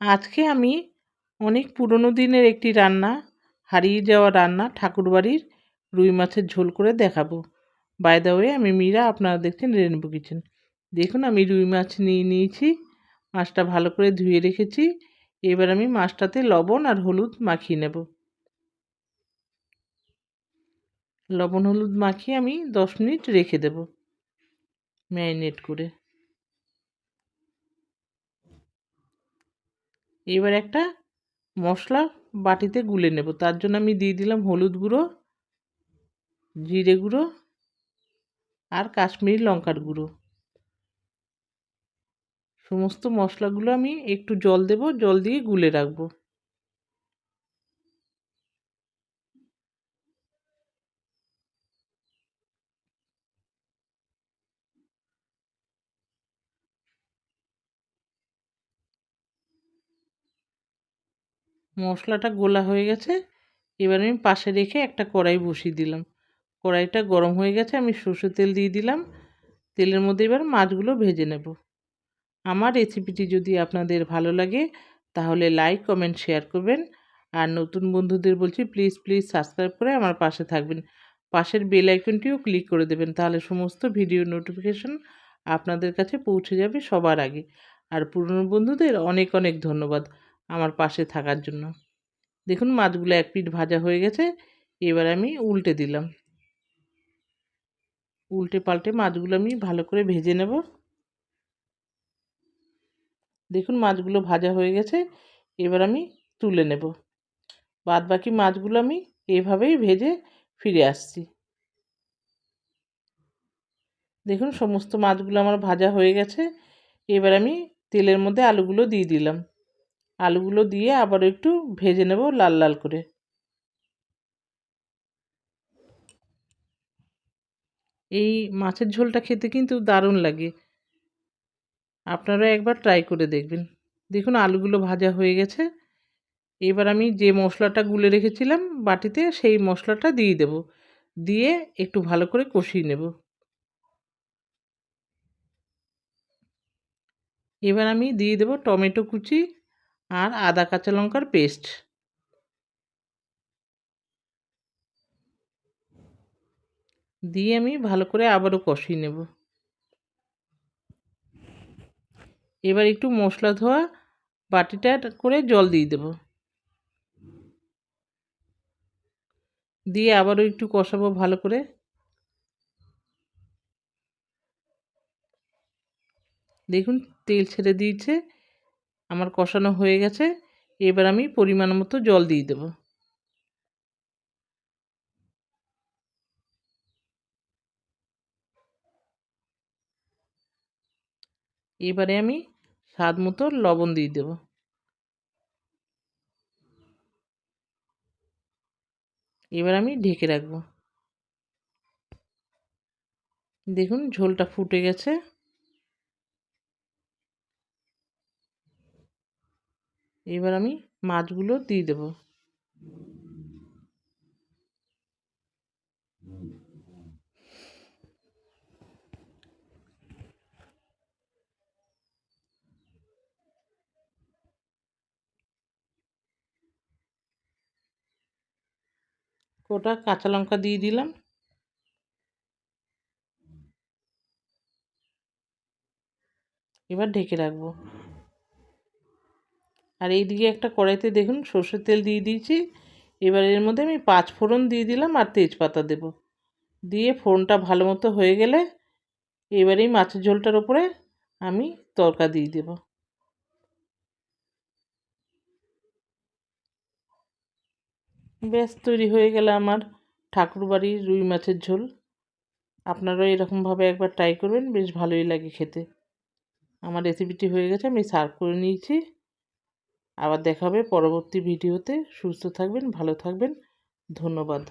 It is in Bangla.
আজকে আমি অনেক পুরনো দিনের একটি রান্না, হারিয়ে যাওয়া রান্না ঠাকুরবাড়ির রুই মাছের ঝোল করে দেখাবো। বাই ওয়ে আমি মীরা, আপনারা দেখছেন রেনবো কিচেন দেখুন, আমি রুই মাছ নিয়ে নিয়েছি, মাছটা ভালো করে ধুয়ে রেখেছি। এবার আমি মাছটাতে লবণ আর হলুদ মাখিয়ে নেব। লবণ হলুদ মাখিয়ে আমি দশ মিনিট রেখে দেব ম্যারিনেট করে। এবার একটা মশলা বাটিতে গুলে নেব। তার জন্য আমি দিয়ে দিলাম হলুদ গুঁড়ো, জিরে গুঁড়ো আর কাশ্মীরি লঙ্কার গুঁড়ো। সমস্ত মশলাগুলো আমি একটু জল দেব, জল দিয়ে গুলে রাখব। মশলাটা গোলা হয়ে গেছে। এবার আমি পাশে রেখে একটা কড়াই বসিয়ে দিলাম। কড়াইটা গরম হয়ে গেছে, আমি সর্ষের তেল দিয়ে দিলাম। তেলের মধ্যে এবার মাছগুলো ভেজে নেব। আমার রেসিপিটি যদি আপনাদের ভালো লাগে, তাহলে লাইক, কমেন্ট, শেয়ার করবেন। আর নতুন বন্ধুদের বলছি, প্লিজ প্লিজ সাবস্ক্রাইব করে আমার পাশে থাকবেন। পাশের বেল আইকনটিও ক্লিক করে দেবেন, তাহলে সমস্ত ভিডিও নোটিফিকেশন আপনাদের কাছে পৌঁছে যাবে সবার আগে। আর পুরনো বন্ধুদের অনেক অনেক ধন্যবাদ। আমার পাশে থাকার জন্য। দেখুন মাছগুলো এক পিঠ ভাজা হয়ে গেছে, এবার আমি উল্টে দিলাম। উল্টে পাল্টে মাছগুলো আমি ভালো করে ভেজে নেব। দেখুন মাছগুলো ভাজা হয়ে গেছে, এবার আমি তুলে নেব। বাদ বাকি মাছগুলো আমি এভাবেই ভেজে ফিরে আসছি। দেখুন সমস্ত মাছগুলো আমার ভাজা হয়ে গেছে, এবার আমি তেলের মধ্যে আলুগুলো দিয়ে দিলাম। আলুগুলো দিয়ে আবার একটু ভেজে নেব লাল লাল করে। এই মাছের ঝোলটা খেতে কিন্তু দারুণ লাগে। আপনারা একবার ট্রাই করে দেখবেন। দেখুন আলুগুলো ভাজা হয়ে গেছে। এবার আমি যে মশলাটা গুলে রেখেছিলাম বাটিতে সেই মশলাটা দিয়ে দেব। দিয়ে একটু ভালো করে কষিয়ে নেব। এবার আমি দিয়ে দেব টমেটো কুচি আর আদা কাঁচা লঙ্কার পেস্ট দিয়ে আমি ভালো করে আবারও কষিয়ে নেব। এবার একটু মশলা ধোয়া বাটিটা করে জল দিয়ে দেব। দিয়ে আবারও একটু কষাবো ভালো করে। দেখুন তেল ছেড়ে দিয়েছে। আমার কষানো হয়ে গেছে, এবার আমি পরিমাণ মতো জল দিয়ে দেব। এবারে আমি স্বাদ মতো লবণ দিয়ে দেব। এবার আমি ঢেকে রাখব। দেখুন ঝোলটা ফুটে গেছে। এবার আমি মাছগুলো দিয়ে দেব। কোটা কাঁচা লঙ্কা দিয়ে দিলাম। এবার ঢেকে রাখব। আর এইদিকে একটা কড়াইতে দেখুন সর্ষের তেল দিয়ে দিয়েছি। এবার এর মধ্যে আমি পাঁচ ফোড়ন দিয়ে দিলাম আর তেজপাতা দেব। দিয়ে ফোড়নটা ভালো মতো হয়ে গেলে এবারেই মাছের ঝোলটার ওপরে আমি তরকা দিয়ে দেব। ব্যাস, তৈরি হয়ে গেলে আমার ঠাকুরবাড়ির রুই মাছের ঝোল। আপনারাও এরকমভাবে একবার ট্রাই করবেন, বেশ ভালোই লাগে খেতে। আমার রেসিপিটি হয়ে গেছে, আমি সার্ভ করে নিয়েছি। আবার দেখা হবে পরবর্তী ভিডিওতে। সুস্থ থাকবেন ভালো থাকবেন। ধন্যবাদ।